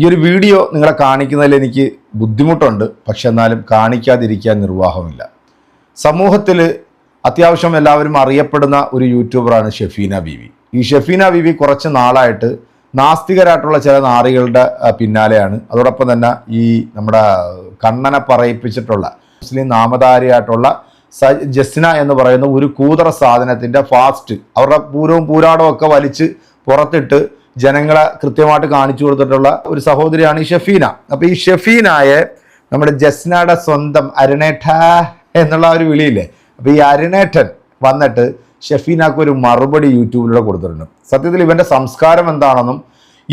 ഈ ഒരു വീഡിയോ നിങ്ങളെ കാണിക്കുന്നതിൽ എനിക്ക് ബുദ്ധിമുട്ടുണ്ട്. പക്ഷെ എന്നാലും കാണിക്കാതിരിക്കാൻ നിർവാഹമില്ല. സമൂഹത്തിൽ അത്യാവശ്യം എല്ലാവരും അറിയപ്പെടുന്ന ഒരു യൂട്യൂബറാണ് ഷെഫീന ബീവി. ഈ ഷെഫീന ബീവി കുറച്ച് നാളായിട്ട് നാസ്തികരായിട്ടുള്ള ചില നാറികളുടെ പിന്നാലെയാണ്. അതോടൊപ്പം തന്നെ ഈ നമ്മുടെ കണ്ണനെ പറയിപ്പിച്ചിട്ടുള്ള മുസ്ലിം നാമധാരിയായിട്ടുള്ള സ ജസ്ന എന്ന് പറയുന്ന ഒരു കൂതറ സാധനത്തിന്റെ ഫാസ്റ്റ് അവരുടെ പൂരവും പൂരാടവും ഒക്കെ വലിച്ച് പുറത്തിട്ട് ജനങ്ങളെ കൃത്യമായിട്ട് കാണിച്ചു കൊടുത്തിട്ടുള്ള ഒരു സഹോദരിയാണ് ഈ ഷെഫീന. അപ്പോൾ ഈ ഷെഫീനായെ നമ്മുടെ ജസ്നയുടെ സ്വന്തം അരുണേട്ട എന്നുള്ള ഒരു വിളിയില്ലേ? അപ്പോൾ ഈ അരുണേട്ടൻ വന്നിട്ട് ഷെഫീനാക്ക് ഒരു മറുപടി യൂട്യൂബിലൂടെ കൊടുത്തിട്ടുണ്ട്. സത്യത്തിൽ ഇവന്റെ സംസ്കാരം എന്താണെന്നും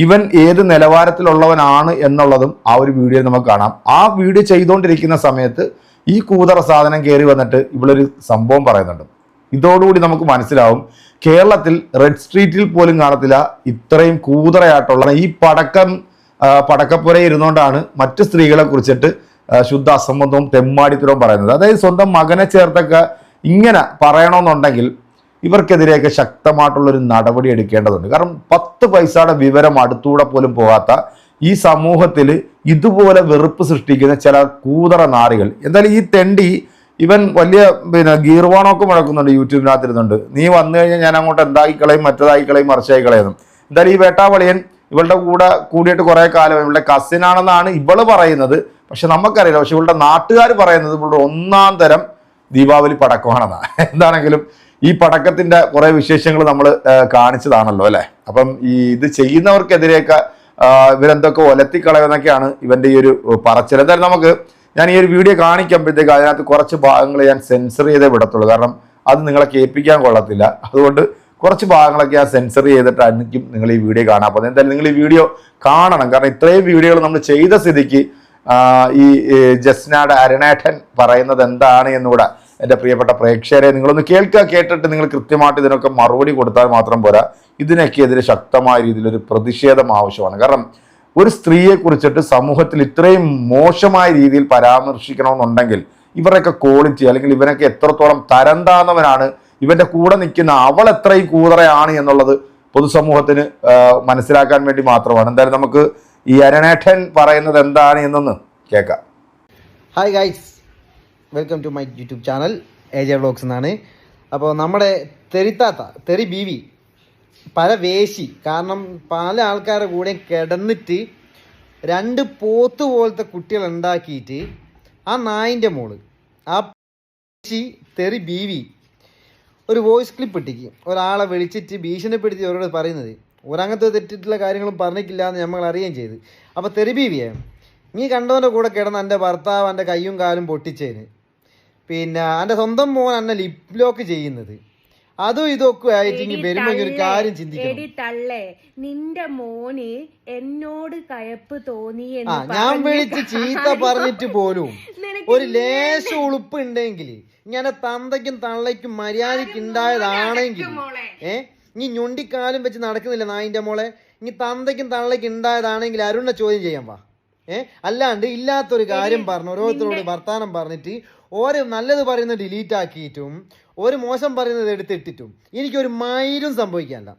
ഇവൻ ഏത് നിലവാരത്തിലുള്ളവനാണ് എന്നുള്ളതും ആ ഒരു വീഡിയോ നമുക്ക് കാണാം. ആ വീഡിയോ ചെയ്തുകൊണ്ടിരിക്കുന്ന സമയത്ത് ഈ കൂതറ സാധനം കയറി വന്നിട്ട് ഇവളൊരു സംഭവം പറയുന്നുണ്ട്. ഇതോടുകൂടി നമുക്ക് മനസ്സിലാവും കേരളത്തിൽ റെഡ് സ്ട്രീറ്റിൽ പോലും കാണത്തില്ല ഇത്രയും കൂതറയായിട്ടുള്ള ഈ പടക്കം പടക്കപ്പുര ഇരുന്നുകൊണ്ടാണ് മറ്റ് സ്ത്രീകളെ കുറിച്ചിട്ട് ശുദ്ധ അസംബന്ധവും തെമ്മാടിത്തരവും പറയുന്നത്. അതായത് സ്വന്തം മകനെ ചേർത്തൊക്കെ ഇങ്ങനെ പറയണമെന്നുണ്ടെങ്കിൽ ഇവർക്കെതിരെയൊക്കെ ശക്തമായിട്ടുള്ളൊരു നടപടി എടുക്കേണ്ടതുണ്ട്. കാരണം പത്ത് പൈസയുടെ വിവരം അടുത്തൂടെ പോലും പോകാത്ത ഈ സമൂഹത്തിൽ ഇതുപോലെ വെറുപ്പ് സൃഷ്ടിക്കുന്ന ചില കൂതറ നാറികൾ. എന്തായാലും ഈ തെണ്ടി ഇവൻ വലിയ പിന്നെ ഗീർവാണമൊക്കെ മുഴക്കുന്നുണ്ട് യൂട്യൂബിനകത്തിരുന്നുണ്ട്. നീ വന്നു കഴിഞ്ഞാൽ ഞാൻ അങ്ങോട്ട് എന്തായി കളയും മറ്റേതായി കളയും മറിച്ചായി കളയുന്നു. എന്തായാലും ഈ വേട്ടാവളിയൻ ഇവളുടെ കൂടെ കൂടിയിട്ട് കുറേ കാലം ഇവളുടെ കസിനാണെന്നാണ് ഇവൾ പറയുന്നത്. പക്ഷെ നമുക്കറിയില്ല. പക്ഷെ ഇവളുടെ നാട്ടുകാർ പറയുന്നത് ഇവളുടെ ഒന്നാം തരം ദീപാവലി പടക്കമാണെന്നാണ് എന്താണെങ്കിലും ഈ പടക്കത്തിന്റെ കുറേ വിശേഷങ്ങൾ നമ്മൾ കാണിച്ചതാണല്ലോ അല്ലേ? അപ്പം ഈ ഇത് ചെയ്യുന്നവർക്കെതിരെയൊക്കെ ഇവരെന്തൊക്കെ ഇവരെന്തൊക്കെ ഒലത്തിക്കളയുന്നൊക്കെയാണ് ഇവന്റെ ഈ ഒരു പറച്ചിൽ. എന്തായാലും നമുക്ക് ഞാൻ ഈ ഒരു വീഡിയോ കാണിക്കുമ്പോഴത്തേക്ക് അതിനകത്ത് കുറച്ച് ഭാഗങ്ങൾ ഞാൻ സെൻസർ ചെയ്തേ വിടത്തുള്ളൂ. കാരണം അത് നിങ്ങളെ കേൾപ്പിക്കാൻ കൊള്ളത്തില്ല. അതുകൊണ്ട് കുറച്ച് ഭാഗങ്ങളൊക്കെ ഞാൻ സെൻസർ ചെയ്തിട്ടായിരിക്കും നിങ്ങൾ ഈ വീഡിയോ കാണാം അപ്പോൾ എന്തായാലും നിങ്ങൾ ഈ വീഡിയോ കാണണം. കാരണം ഇത്രയും വീഡിയോകൾ നമ്മൾ ചെയ്ത സ്ഥിതിക്ക് ഈ ജസ്നാട് അരുണേട്ടൻ പറയുന്നത് എന്താണ് എന്നുകൂടെ എന്റെ പ്രിയപ്പെട്ട പ്രേക്ഷകരെ നിങ്ങളൊന്ന് കേൾക്കുക കേട്ടിട്ട് നിങ്ങൾ കൃത്യമായിട്ട് ഇതിനൊക്കെ മറുപടി കൊടുത്താൽ മാത്രം പോരാ. ഇതിനൊക്കെ എതിരെ ശക്തമായ രീതിയിലൊരു പ്രതിഷേധം ആവശ്യമാണ്. കാരണം ഒരു സ്ത്രീയെ കുറിച്ചിട്ട് സമൂഹത്തിൽ ഇത്രയും മോശമായ രീതിയിൽ പരാമർശിക്കണമെന്നുണ്ടെങ്കിൽ ഇവരൊക്കെ ക്വാളിറ്റി അല്ലെങ്കിൽ ഇവനൊക്കെ എത്രത്തോളം തരം താന്നവനാണ് ഇവന്റെ കൂടെ നിൽക്കുന്ന അവൾ എത്രയും കൂതറയാണ് എന്നുള്ളത് പൊതുസമൂഹത്തിന് മനസ്സിലാക്കാൻ വേണ്ടി മാത്രമാണ്. എന്തായാലും നമുക്ക് ഈ അരണേഠൻ പറയുന്നത് എന്താണ് എന്നൊന്ന് കേൾക്കാം. Hi guys welcome to my YouTube channel A J vlogs എന്നാണ്. അപ്പോൾ നമ്മുടെ തെരിത്താത്ത തെറി ബീവി പല വേശി. കാരണം പല ആൾക്കാരുടെ കൂടെ കിടന്നിട്ട് രണ്ട് പോത്ത് പോലത്തെ കുട്ടികൾ ഉണ്ടാക്കിയിട്ട് ആ നായിന്റെ മോൾ ആ വേശി തെറി ബീവി. ഒരു വോയിസ് ക്ലിപ്പ് ഇട്ടിക്ക് ഒരാളെ വിളിച്ചിട്ട് ഭീഷണിപ്പെടുത്തി അവരോട് പറയുന്നത്. ഒരങ്ങത്തെ തെറ്റിട്ടുള്ള കാര്യങ്ങളും പറഞ്ഞിട്ടില്ല എന്ന് നമ്മൾ അറിയുകയും ചെയ്ത്. അപ്പോൾ തെറിബീവിയെ നീ കണ്ടവന്റെ കൂടെ കിടന്ന് എന്റെ ഭർത്താവ് എന്റെ കയ്യും കാലും പൊട്ടിച്ചതിന് പിന്നെ എന്റെ സ്വന്തം മോൻ എന്നെ ലിപ് ലോക്ക് ചെയ്യുന്നത്. അതും ഇതൊക്കെ ആയിട്ട് ഇനി വരുമ്പോൾ ഒരു കാര്യം ചിന്തിക്കണം. എടി തള്ളേ നിന്റെ മോന് എന്നോട് കയപ്പ് തോന്നി ആ ഞാൻ വിളിച്ച് ചീത്ത പറഞ്ഞിട്ട് പോലും ഒരു ലേശ ഉളുപ്പ് ഉണ്ടെങ്കിൽ ഇങ്ങനെ തന്തയ്ക്കും തള്ളയ്ക്കും മര്യാദയ്ക്ക് ഉണ്ടായതാണെങ്കിൽ ഏ നീ ഞൊണ്ടിക്കാലും വെച്ച് നടക്കുന്നില്ല നായിന്റെ മോളെ. ഇനി തന്തയ്ക്കും തള്ളയ്ക്കും ഉണ്ടായതാണെങ്കിൽ അരുണിനെ ചോദ്യം ചെയ്യാൻ വാ. ഏ? അല്ലാണ്ട് ഇല്ലാത്തൊരു കാര്യം പറഞ്ഞു ഓരോരുത്തരോട് വർത്താനം പറഞ്ഞിട്ട് ഓരോ നല്ലത് പറയുന്നത് ഡിലീറ്റ് ആക്കിയിട്ടും ഒരു മോശം പറയുന്നത് എടുത്തിട്ടിട്ടും എനിക്കൊരു മൈലും സംഭവിക്കാനില്ല.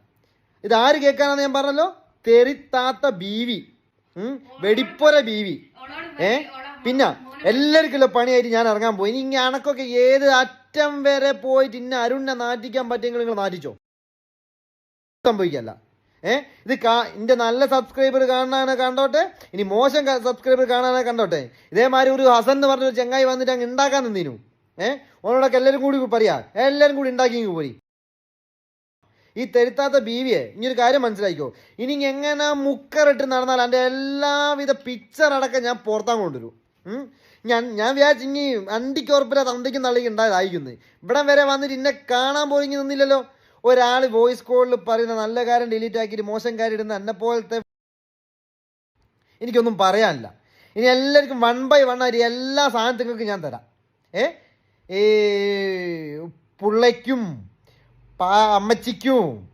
ഇത് ആര് കേൾക്കാനാന്ന് ഞാൻ പറഞ്ഞല്ലോ? തെറിത്താത്ത ബീവി വെടിപ്പൊര ബീവി. ഏ? പിന്നെ എല്ലാവർക്കുള്ള പണിയായിട്ട് ഞാൻ ഇറങ്ങാൻ പോയി. ഇനി ഇങ്ങനെ അണക്കൊക്കെ ഏത് അറ്റം വരെ പോയിട്ട് ഇന്ന അരുണിനെ നാട്ടിക്കാൻ പറ്റിയെങ്കിലും നിങ്ങൾ നാട്ടിച്ചോ സംഭവിക്കല്ല ഏ? ഇത് കാ എന്റെ നല്ല സബ്സ്ക്രൈബർ കാണാനെ കണ്ടോട്ടെ? ഇനി മോശം സബ്സ്ക്രൈബർ കാണാനെ കണ്ടോട്ടെ? ഇതേമാതിരി ഒരു ഹസൻ എന്ന് പറഞ്ഞൊരു ചെങ്ങായി വന്നിട്ട് അങ്ങ് ഉണ്ടാക്കാൻ നിന്നിനു. ഏ? ഓനോടൊക്കെ എല്ലാവരും കൂടി പറയാ. എല്ലാവരും കൂടി ഉണ്ടാക്കി പോയി ഈ തെരുത്താത്ത ബീവിയെ ഇനി ഒരു കാര്യം മനസ്സിലാക്കിക്കോ ഇനി എങ്ങനെ മുക്കറിട്ട് നടന്നാൽ എന്റെ എല്ലാവിധ പിക്ചർ അടക്കം ഞാൻ പുറത്താൻ കൊണ്ടുവരും. ഞാൻ ഞാൻ വിചാരിച്ചു ഇനി അണ്ടിക്കുറപ്പില്ല തന്തയ്ക്കും തള്ളിക്ക് ഉണ്ടായതായിരിക്കുന്നത് ഇവിടെ വരെ വന്നിട്ട് എന്നെ കാണാൻ പോയി നിന്നില്ലല്ലോ. ഒരാൾ വോയിസ് കോളിൽ പറയുന്ന നല്ല കാര്യം ഡിലീറ്റ് ആക്കിയിട്ട് മോശം കാര്യം ഇടുന്ന എന്നെ പോലത്തെ എനിക്കൊന്നും പറയാനില്ല. ഇനി എല്ലാവർക്കും വൺ ബൈ വൺ ആയിട്ട് എല്ലാ സാധനത്തിനും ഞാൻ തരാം. ഏ? ഈ പുള്ളയ്ക്കും പാ അമ്മച്ചിക്കും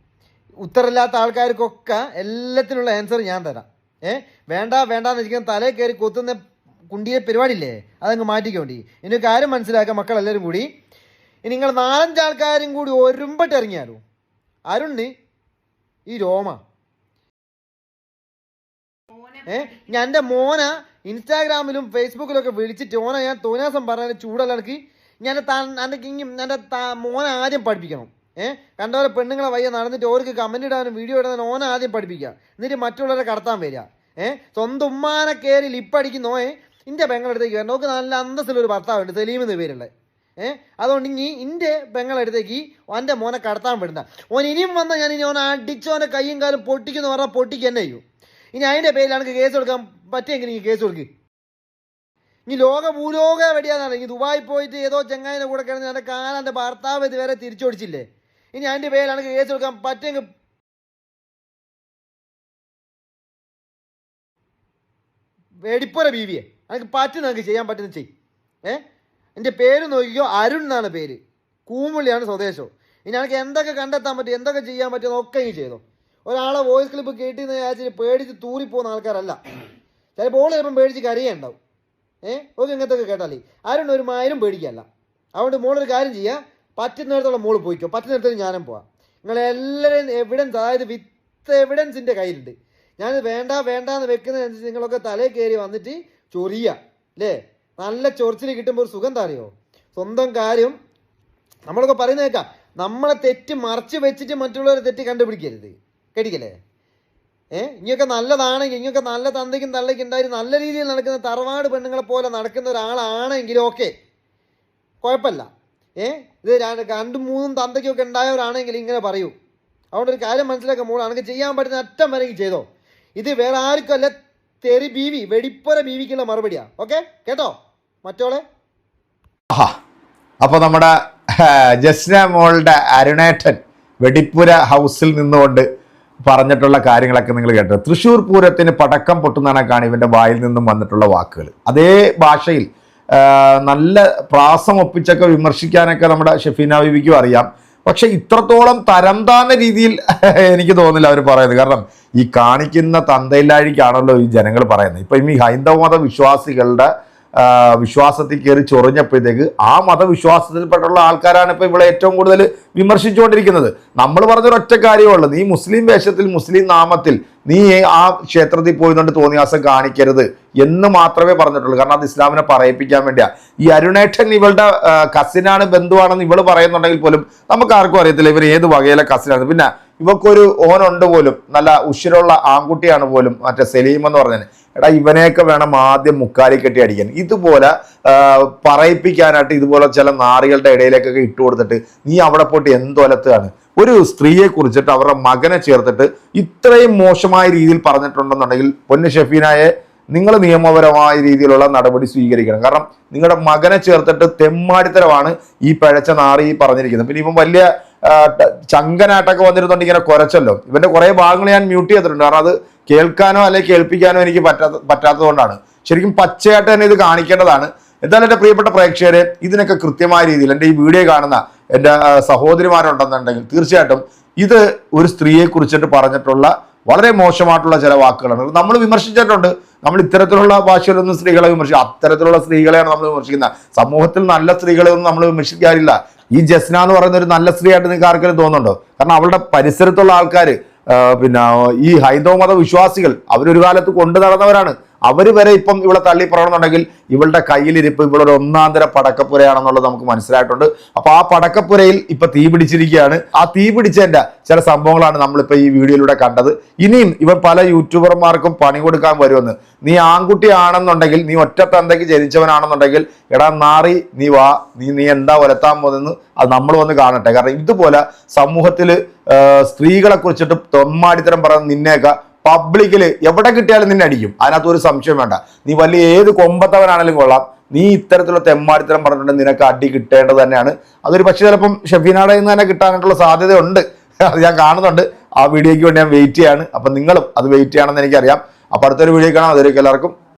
ഉത്തരമില്ലാത്ത ആൾക്കാർക്കൊക്കെ എല്ലാത്തിനുള്ള ആൻസർ ഞാൻ തരാം. ഏ? വേണ്ട വേണ്ടാന്ന് വെച്ചിരിക്കുന്ന തലയിൽ കയറി കൊത്തുന്ന കുണ്ടിയെ പരിപാടിയില്ലേ? അതങ്ങ് മാറ്റിക്കോണ്ടി. ഇനി കാര്യം മനസ്സിലാക്കുക മക്കളെല്ലാവരും കൂടി ഇനി നിങ്ങൾ നാലഞ്ച് ആൾക്കാരും കൂടി ഒരുമ്പട്ട് ഇറങ്ങിയാലോ? അരുണ് ഈ രോമ. ഏ ഞാൻ എന്റെ മോന ഇൻസ്റ്റാഗ്രാമിലും ഫേസ്ബുക്കിലും ഒക്കെ വിളിച്ചിട്ട് ഓന ഞാൻ തോന്നാസം പറഞ്ഞ ചൂടല്ലടക്ക് ഞാൻ ഞാൻ കിങ്ങും എന്റെ മോനെ ആദ്യം പഠിപ്പിക്കണം. ഏ കണ്ടവരെ പെണ്ണുങ്ങളെ വയ്യ നടന്നിട്ട് ഓർക്ക് കമന്റ് ഇടാനും വീഡിയോ ഇടാനും ഓനെ ആദ്യം പഠിപ്പിക്കുക. എന്നിട്ട് മറ്റുള്ളവരെ കടത്താൻ വരിക. ഏ സ്വന്തം ഉമ്മാനെ കയറി ലിപ്പടിക്കുന്നോ ഏ ഇന്റെ പെങ്ങളടുത്തേക്ക് വരണം. നോക്ക് നല്ല അന്തസ്സിലൊരു ഭർത്താവുണ്ട് സലീം എന്ന് പേരുള്ളത് ഏ? അതുകൊണ്ട് ഇനി ഇന്റെ പെങ്ങളടുത്തേക്ക് എന്റെ മോനെ കടത്താൻ വിടുന്ന. ഓൻ ഇനിയും വന്ന ഞാൻ ഇനി ഓനെ അടിച്ചോനെ കയ്യും കാലും പൊട്ടിക്കുന്നു പറഞ്ഞാൽ പൊട്ടിക്കുക തന്നെ ചെയ്യും. ഇനി അതിന്റെ പേരിലാണ് കേസ് കൊടുക്കാൻ പറ്റിയെങ്കിൽ ഇനി കേസ് കൊടുക്കുക ഇനി ലോക ഭൂലോക വെടിയാന്നാണ്. ഇനി ദുബായി പോയിട്ട് ഏതോ ചെങ്ങായിനെ കൂടെ കിടന്ന് എന്റെ കാലാന്റെ ഭർത്താവ് ഇതുവരെ തിരിച്ചോടിച്ചില്ലേ ഇനി അതിന്റെ പേരിലാണ് കേസ് കൊടുക്കാൻ പറ്റുമെങ്കിൽ വെടിപ്പുര ബീവിയെ. എനിക്ക് പറ്റുന്ന നമുക്ക് ചെയ്യാൻ പറ്റുന്ന ചെയ്യും ഏ? എന്റെ പേര് നോക്കിക്കോ അരുൺ എന്നാണ് പേര്. കൂമുള്ളിയാണ് സ്വദേശം. ഇനി എനിക്ക് എന്തൊക്കെ കണ്ടെത്താൻ പറ്റും എന്തൊക്കെ ചെയ്യാൻ പറ്റുമോ ഒക്കെ ഇനി ചെയ്തോ. ഒരാളെ വോയിസ് ക്ലിപ്പ് കേട്ടിന്ന് വിചാരിച്ചിട്ട് പേടിച്ച് തൂറിപ്പോകുന്ന ആൾക്കാരല്ല. ചിലപ്പോൾ ഓൾ ചിലപ്പം പേടിച്ച് കരയുണ്ടാവും ഏ? ഓക്കെ ഇങ്ങനത്തെ ഒക്കെ കേട്ടാലേ. അരുൺ ഒരു മായനും പേടിക്കല്ല അതുകൊണ്ട് മോളൊരു കാര്യം ചെയ്യുക പറ്റുന്നിടത്തോളം മോൾ പോയിക്കോ. പറ്റുന്നിടത്തോളം ഞാനും പോവാം. നിങ്ങളെല്ലാവരും എവിഡൻസ് അതായത് വിത്ത് എവിഡൻസിന്റെ കയ്യിലുണ്ട്. ഞാനിത് വേണ്ട വേണ്ട എന്ന് വെക്കുന്നതനുസരിച്ച് നിങ്ങളൊക്കെ തലേ കയറി വന്നിട്ട് ചൊറിയുക അല്ലേ നല്ല ചൊറിച്ചിൽ കിട്ടുമ്പോൾ ഒരു സുഖം അറിയോ സ്വന്തം കാര്യം നമ്മളൊക്കെ പറയുന്നത് കേൾക്കാം. നമ്മളെ തെറ്റ് മറച്ച് വെച്ചിട്ട് മറ്റുള്ളവരെ തെറ്റ് കണ്ടുപിടിക്കരുത്. കേട്ടിക്കല്ലേ ഏ? ഇങ്ങൊക്കെ നല്ലതാണെങ്കിൽ ഇങ്ങൊക്കെ നല്ല തന്തയ്ക്കും തള്ളയ്ക്കും ഉണ്ടായി നല്ല രീതിയിൽ നടക്കുന്ന തറവാട് പെണ്ണുങ്ങളെ പോലെ നടക്കുന്ന ഒരാളാണെങ്കിൽ ഓക്കെ. കുഴപ്പമില്ല. ഏ? ഇത് രണ്ടും മൂന്നും തന്തയ്ക്കൊക്കെ ഉണ്ടായവരാണെങ്കിൽ ഇങ്ങനെ പറയൂ. അതുകൊണ്ട് ഒരു കാര്യം മനസ്സിലാക്കാൻ മോൾ അനക്ക് ചെയ്യാൻ പറ്റുന്ന അറ്റം വരെങ്കിൽ ചെയ്തോ. ഇത് വേറെ ആർക്കും അല്ല തെറി ബീവി വെടിപ്പുര ബീവിക്കുള്ള മറുപടിയാണ് ഓക്കെ? കേട്ടോ? മറ്റോളെ? ആഹാ. അപ്പോൾ നമ്മുടെ ജസ്ന മോളുടെ അരുണേട്ടൻ വെടിപ്പുര ഹൗസിൽ നിന്നുകൊണ്ട് പറഞ്ഞിട്ടുള്ള കാര്യങ്ങളൊക്കെ നിങ്ങൾ കേട്ടത് തൃശ്ശൂർ പൂരത്തിന് പടക്കം പൊട്ടുന്നതാണ് ഇവന്റെ വായിൽ നിന്നും വന്നിട്ടുള്ള വാക്കുകൾ. അതേ ഭാഷയിൽ നല്ല പ്രാസം ഒപ്പിച്ചൊക്കെ വിമർശിക്കാനൊക്കെ നമ്മുടെ ഷെഫീന ബിബിക്കും അറിയാം. പക്ഷെ ഇത്രത്തോളം തരം താന്ന രീതിയിൽ എനിക്ക് തോന്നുന്നില്ല അവർ പറയുന്നത്. കാരണം ഈ കാണിക്കുന്ന തന്തയില്ലാഴിക്കാണല്ലോ ഈ ജനങ്ങൾ പറയുന്നത്. ഇപ്പം ഈ ഹൈന്ദവ മത വിശ്വാസികളുടെ വിശ്വാസത്തിൽ കയറി ചൊറിഞ്ഞപ്പോഴത്തേക്ക് ആ മതവിശ്വാസത്തിൽപ്പെട്ടുള്ള ആൾക്കാരാണ് ഇപ്പോൾ ഇവിടെ ഏറ്റവും കൂടുതൽ വിമർശിച്ചുകൊണ്ടിരിക്കുന്നത്. നമ്മൾ പറഞ്ഞൊരു ഒറ്റ കാര്യമുള്ളൂ നീ മുസ്ലിം വേഷത്തിൽ മുസ്ലിം നാമത്തിൽ നീ ആ ക്ഷേത്രത്തിൽ പോയതുകൊണ്ട് തോന്നിയാസം കാണിക്കരുത് എന്ന് മാത്രമേ പറഞ്ഞിട്ടുള്ളൂ. കാരണം അത് ഇസ്ലാമിനെ പറയിപ്പിക്കാൻ വേണ്ടിയാണ് ഈ അരുണേഷൻ ഇവളുടെ കസിനാണ് ബന്ധുവാണെന്ന് ഇവൾ പറയുന്നുണ്ടെങ്കിൽ പോലും നമുക്ക് ആർക്കും അറിയത്തില്ല ഇവർ ഏത് വകയിലെ കസിനാണ് പിന്നെ ഇവക്കൊരു ഓനുണ്ട് പോലും നല്ല ഉഷിരുള്ള ആൺകുട്ടിയാണ് പോലും മറ്റേ സലീം എന്ന് പറഞ്ഞത് എടാ ഇവനെയൊക്കെ വേണം ആദ്യം മുക്കാലി കെട്ടി അടിക്കാൻ. ഇതുപോലെ പറയിപ്പിക്കാനായിട്ട് ഇതുപോലെ ചില നാറികളുടെ ഇടയിലേക്കൊക്കെ ഇട്ട് കൊടുത്തിട്ട് നീ അവിടെ പോയിട്ട് എന്തോലത്താണ് ഒരു സ്ത്രീയെ കുറിച്ചിട്ട് അവരുടെ മകനെ ചേർത്തിട്ട് ഇത്രയും മോശമായ രീതിയിൽ പറഞ്ഞിട്ടുണ്ടെന്നുണ്ടെങ്കിൽ പൊന്നു ഷെഫീനായെ നിങ്ങൾ നിയമപരമായ രീതിയിലുള്ള നടപടി സ്വീകരിക്കണം. കാരണം നിങ്ങളുടെ മകനെ ചേർത്തിട്ട് തെമ്മാടിത്തരമാണ് ഈ പഴച്ച നാറി പറഞ്ഞിരിക്കുന്നത്. പിന്നെ ഇപ്പം വലിയ ചങ്കനായിട്ടൊക്കെ വന്നിരുന്നുണ്ട് ഇങ്ങനെ കുരച്ചല്ലോ. ഇവന്റെ കുറെ ഭാഗങ്ങൾ ഞാൻ മ്യൂട്ട് ചെയ്തിട്ടുണ്ട്. കാരണം അത് കേൾക്കാനോ അല്ലെങ്കിൽ കേൾപ്പിക്കാനോ എനിക്ക് പറ്റാത്ത പറ്റാത്തതുകൊണ്ടാണ്. ശരിക്കും പച്ചയായിട്ട് തന്നെ ഇത് കാണിക്കേണ്ടതാണ്. എന്തായാലും എന്റെ പ്രിയപ്പെട്ട പ്രേക്ഷകരെ? ഇതിനൊക്കെ കൃത്യമായ രീതിയിൽ എന്റെ ഈ വീഡിയോ കാണുന്ന എന്റെ സഹോദരിമാരുണ്ടെന്നുണ്ടെങ്കിൽ തീർച്ചയായിട്ടും ഇത് ഒരു സ്ത്രീയെ കുറിച്ചിട്ട് പറഞ്ഞിട്ടുള്ള വളരെ മോശമായിട്ടുള്ള ചില വാക്കുകളാണ്. നമ്മൾ വിമർശിച്ചിട്ടുണ്ട്. നമ്മൾ ഇത്തരത്തിലുള്ള ഭാഷയിലൊന്നും സ്ത്രീകളെ വിമർശിക്കും അത്തരത്തിലുള്ള സ്ത്രീകളെയാണ് നമ്മൾ വിമർശിക്കുന്നത്. സമൂഹത്തിൽ നല്ല സ്ത്രീകളെ ഒന്നും നമ്മൾ വിമർശിക്കാറില്ല. ഈ ജസ്ന എന്ന് പറയുന്ന ഒരു നല്ല സ്ത്രീയായിട്ട് നിങ്ങൾക്ക് ആർക്കെങ്കിലും തോന്നുന്നുണ്ടോ? കാരണം അവളുടെ പരിസരത്തുള്ള ആൾക്കാർ പിന്നെ ഈ ഹൈന്ദവ മത വിശ്വാസികൾ അവരൊരു കാലത്ത് കൊണ്ടു നടന്നവരാണ്. അവർ വരെ ഇപ്പം ഇവളെ തള്ളി പറയണമെന്നുണ്ടെങ്കിൽ ഇവളുടെ കയ്യിലിരിപ്പ് ഇവളൊരു ഒന്നാന്തര പടക്കപ്പുരയാണെന്നുള്ളത് നമുക്ക് മനസ്സിലായിട്ടുണ്ട്. അപ്പൊ ആ പടക്കപ്പുരയിൽ ഇപ്പൊ തീ പിടിച്ചിരിക്കുകയാണ്. ആ തീ പിടിച്ചതിന്റെ ചില സംഭവങ്ങളാണ് നമ്മളിപ്പോ ഈ വീഡിയോയിലൂടെ കണ്ടത്. ഇനിയും ഇവർ പല യൂട്യൂബർമാർക്കും പണി കൊടുക്കാൻ വരുമെന്ന്. നീ ആൺകുട്ടിയാണെന്നുണ്ടെങ്കിൽ നീ ഒറ്റ തന്തയ്ക്ക് ജനിച്ചവനാണെന്നുണ്ടെങ്കിൽ എടാ നാറി നീ വാ നീ നീ എന്താ ഒലത്താൻ പോകുന്നതെന്ന് അത് നമ്മൾ വന്ന് കാണട്ടെ. കാരണം ഇതുപോലെ സമൂഹത്തിൽ സ്ത്രീകളെ കുറിച്ചിട്ട് തൊമ്മാടിത്തരം പറയുന്ന നിന്നെയൊക്കെ പബ്ലിക്കിൽ എവിടെ കിട്ടിയാലും നിന്നെ അടിക്കും. അതിനകത്ത് ഒരു സംശയം വേണ്ട. നീ വലിയ ഏത് കൊമ്പത്തവനാണെങ്കിലും കൊള്ളാം. നീ ഇത്തരത്തിലുള്ള തെമ്മാടിത്തരം പറഞ്ഞിട്ടുണ്ടെങ്കിൽ നിനക്ക് അടി കിട്ടേണ്ടത് തന്നെയാണ്. അതൊരു പക്ഷേ ചിലപ്പം ഷെഫീനാടെ നിന്ന് തന്നെ കിട്ടാനായിട്ടുള്ള സാധ്യതയുണ്ട്. അത് ഞാൻ കാണുന്നുണ്ട്. ആ വീഡിയോയ്ക്ക് വേണ്ടി ഞാൻ വെയിറ്റ് ചെയ്യാണ്. അപ്പം നിങ്ങളും അത് വെയിറ്റ് ചെയ്യണമെന്ന് എനിക്കറിയാം. അപ്പോൾ അടുത്തൊരു വീഡിയോ കാണാം. അതൊരു എല്ലാവർക്കും